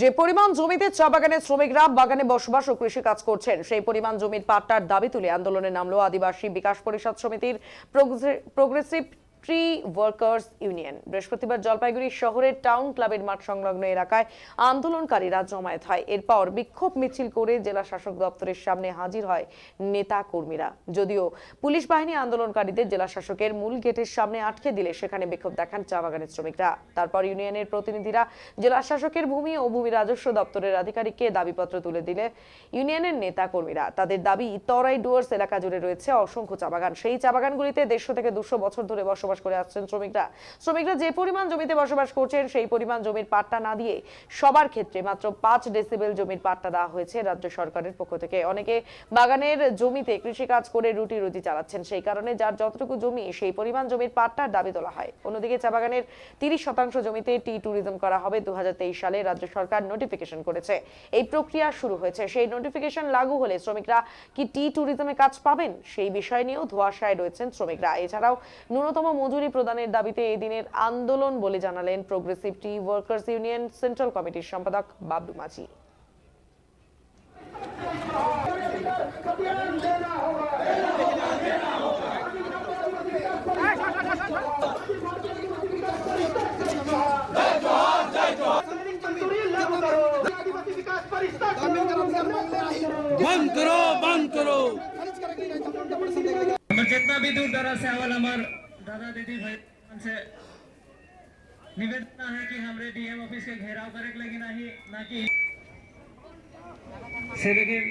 যে পরিমাণ জমিতে চা বাগানের শ্রমিকরা বাগানে বসবাস ও কৃষি কাজ করছেন, সেই পরিমাণ জমির পাট্টার দাবি তুলে আন্দোলনে নামলো আদিবাসী বিকাশ পরিষদ সমিতির প্রোগ্রেসিভ ট্রি ওয়ার্কার্স ইউনিয়ন বৃহস্পতিবার জলপাইগুড়ি শহরের টাউন ক্লাবের মাঠ সংলগ্ন এলাকায় আন্দোলনকারীরা জমায়েত হয়। এরপর বিক্ষোভ মিছিল করে জেলা শাসক দপ্তরের সামনে হাজির হয় নেতা কর্মীরা যদিও পুলিশ বাহিনী আন্দোলনকারীদের জেলা শাসকের মূল গেটের সামনে আটকে দিলে সেখানে বিক্ষোভ দেখান চা বাগানের শ্রমিকরা। তারপর ইউনিয়নের প্রতিনিধিরা জেলা শাসকের ভূমি ও ভূমি রাজস্ব দপ্তরের আধিকারিককে দাবিপত্র তুলে দিলে ইউনিয়নের নেতা কর্মীরা তাদের দাবি, তরাই ডুয়ার্স এলাকা জুড়ে রয়েছে অসংখ্য চা বাগান। সেই চা বাগানগুলিতে দেড়শো থেকে দুশো বছর ধরে বসবাস করে আসছেন শ্রমিকরা। শ্রমিকরা যে পরিমাণ জমিতে বসবাস করছেন, সেই পরিমাণ জমির পাট্টা না দিয়ে সবার ক্ষেত্রে মাত্র পাঁচ ডেসিবেল জমির পাট্টা দেওয়া হয়েছে রাজ্য সরকারের পক্ষ থেকে। অনেকে বাগানের জমিতে কৃষিকাজ করে রুটি রুজি চালাচ্ছেন, সেই কারণে যার যতটুকু জমি, সেই পরিমাণ জমির পাট্টার দাবি তোলা হয়। অন্যদিকে চা বাগানের তিরিশ শতাংশ জমিতে টি ট্যুরিজম করা হবে দু হাজার তেইশ সালে রাজ্য সরকার নোটিফিকেশন করেছে। এই প্রক্রিয়া শুরু হয়েছে। সেই নোটিফিকেশন লাগু হলে শ্রমিকরা কি টি ট্যুরিজমে কাজ পাবেন? সেই বিষয় নিয়েও ধোয়াশায় রয়েছেন শ্রমিকরা। এছাড়াও ন্যূনতম মজুরি প্রদানের দাবিতে এই দিনের আন্দোলন বলে জানালেন progressive tea workers union central কমিটির সম্পাদক বাবলু মাঝি आदिवासी विकास परिषद बंद करो बंद करो हमारे जितना भी दूर दराज से आवल हमार दादा दीदी भाई से निवेदन है कि हमरे डीएम ऑफ़िस के घेराव करे लगी नहीं ना कि से लेकिन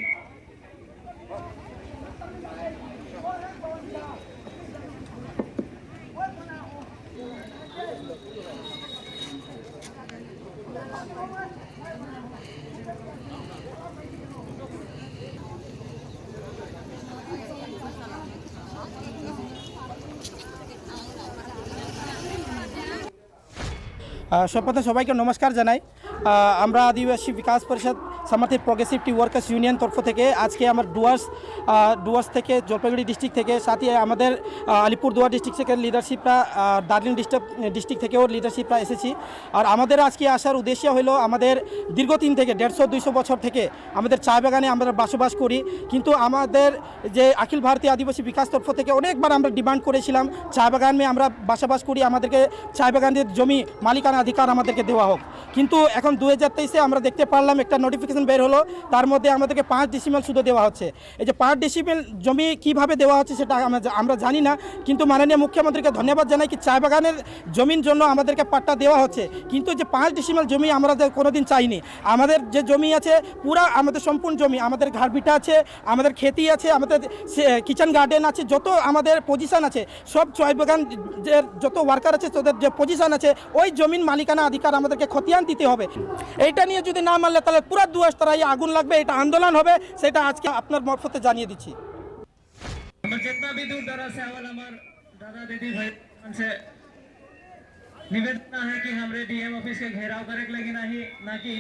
সর্বপ্রথম সবাইকে নমস্কার জানাই। আমরা আদিবাসী বিকাশ পরিষদ সমর্থিত প্রগ্রেসিভ টি ওয়ার্কার্স ইউনিয়ন তরফ থেকে আজকে আমার ডুয়ার্স ডুয়ার্স থেকে জলপাইগুড়ি ডিস্ট্রিক্ট থেকে, সাথে আমাদের আলিপুরদুয়ার ডিস্ট্রিক্ট থেকে লিডারশিপরা দার্জিলিং ডিস্ট্রিক্ট ডিস্ট্রিক্ট থেকেও লিডারশিপরা এসেছি। আর আমাদের আজকে আসার উদ্দেশ্য হলো আমাদের দীর্ঘদিন থেকে, দেড়শো, দুইশো বছর থেকে আমাদের চা বাগানে আমরা বসবাস করি। কিন্তু আমাদের যে অখিল ভারতীয় আদিবাসী বিকাশ তরফ থেকে অনেকবার আমরা ডিমান্ড করেছিলাম, চা বাগানে আমরা বসবাস করি, আমাদেরকে চা বাগানের জমি মালিকানা অধিকার আমাদেরকে দেওয়া হোক। কিন্তু এখন দু হাজার তেইশে আমরা দেখতে পারলাম একটা নোটিফিকেশন বের হলো, তার মধ্যে আমাদেরকে পাঁচ ডিসিমেল শুধু দেওয়া হচ্ছে। এই যে পাঁচ ডিসিমেল জমি কীভাবে দেওয়া হচ্ছে সেটা আমরা জানি না, কিন্তু মাননীয় মুখ্যমন্ত্রীকে ধন্যবাদ জানাই কি চা বাগানের জমির জন্য আমাদেরকে পাট্টা দেওয়া হচ্ছে। কিন্তু যে পাঁচ ডিসিমেল জমি আমরা কোনোদিন চাইনি, আমাদের যে জমি আছে পুরা আমাদের সম্পূর্ণ জমি, আমাদের ঘাড়ভিটা আছে, আমাদের খেতি আছে, আমাদের কিচেন গার্ডেন আছে, যত আমাদের পজিশন আছে, সব চয় বাগান যে যত ওয়ার্কার আছে, তাদের যে পজিশন আছে, ওই জমিন মালিকানা অধিকার আমাদেরকে খতিয়ান দিতে হবে। এইটা নিয়ে যদি না মানলে তাহলে পুরা দুয়াশ তারাই আগুন লাগবে এটা আন্দোলন হবে সেটা আজকে আপনার মারফতে জানিয়ে দিচ্ছি हमारे जितना भी दूर दराज से आवल हमार दादा दीदी भाई से निवेदन है कि हमरे डीएम ऑफिस के घेराव करे के लगी नहीं ना कि